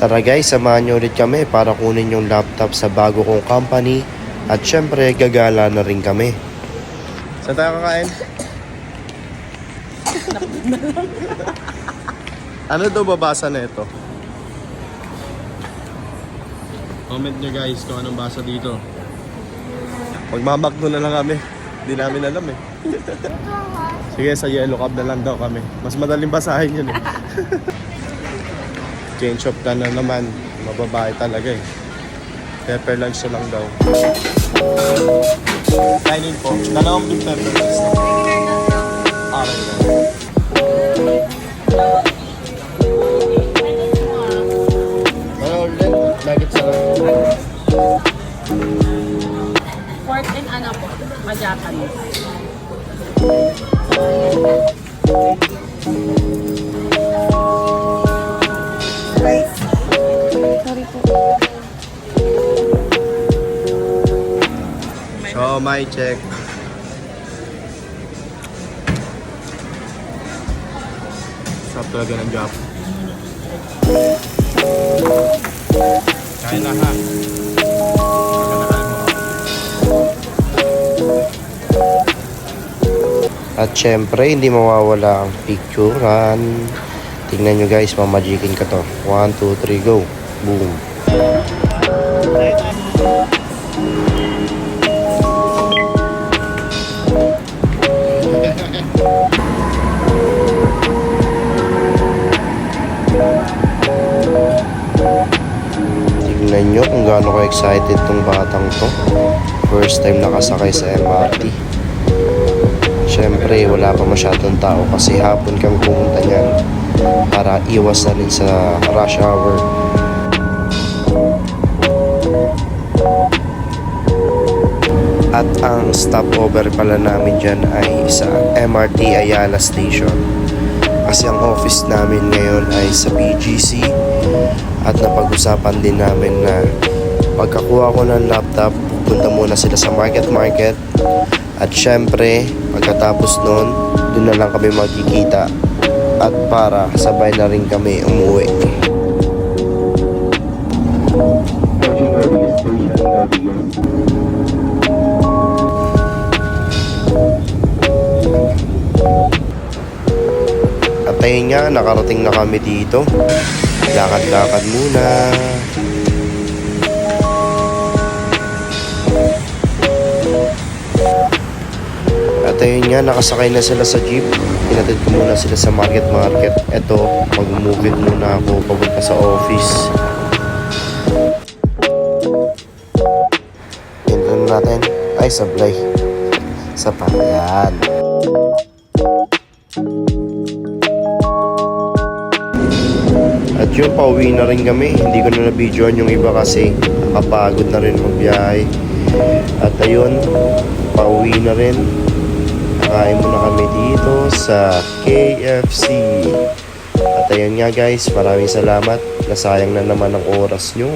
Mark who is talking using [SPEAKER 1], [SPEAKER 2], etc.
[SPEAKER 1] Tara guys, samahan nyo ulit kami para kunin yung laptop sa bago kong company at syempre gagala na rin kami. Saan tayo kakain? ano daw babasa na ito? Comment nyo guys kung anong basa dito. Magmamakdo na lang kami. Hindi namin alam eh. Sige, sa yellow cab na lang daw kami. Mas madaling basahin yun eh. Change shop ka na naman. Mababae talaga eh. Pepper lunch na lang daw. Kainin po. Dalawang beef pepper lunch na. Ulit? Nuggets na lang.
[SPEAKER 2] Pork and ano po, majapanese.
[SPEAKER 1] So, my check. Sarap talaga ng job. Kain na ha. At syempre, hindi mawawala ang picturean. Tingnan nyo guys, mamajikin ka to. 1, 2, 3, go. Boom. Tingnan nyo kung gaano ka-excited tong batang to. First time nakasakay sa MRT. Siyempre, wala pa masyadong tao kasi hapon kami pumunta niyan para iwas sa rush hour. At ang stopover pala namin dyan ay sa MRT Ayala Station. Kasi ang office namin ngayon ay sa BGC at napag-usapan din namin na pagkakuha ko ng laptop, pupunta muna sila sa market market at syempre, pagkatapos nun, doon na lang kami magkikita at para sabay na rin kami umuwi. At ayun nga, nakarating na kami dito. Lakad-lakad muna. At ayun nga, nakasakay na sila sa jeep. Pinatid ko muna sila sa market market. Eto, mag-move muna ako papunta sa office. Na natin. Ay, sablay. Sa palayan. At yun, pauwi na rin kami. Hindi ko na na-videoan yung iba kasi nakapagod na rin magbiyahe. At ayun, pauwi na rin. Nakain muna kami dito sa KFC. At ayun nga guys, maraming salamat. Nasayang na naman ang oras nyo.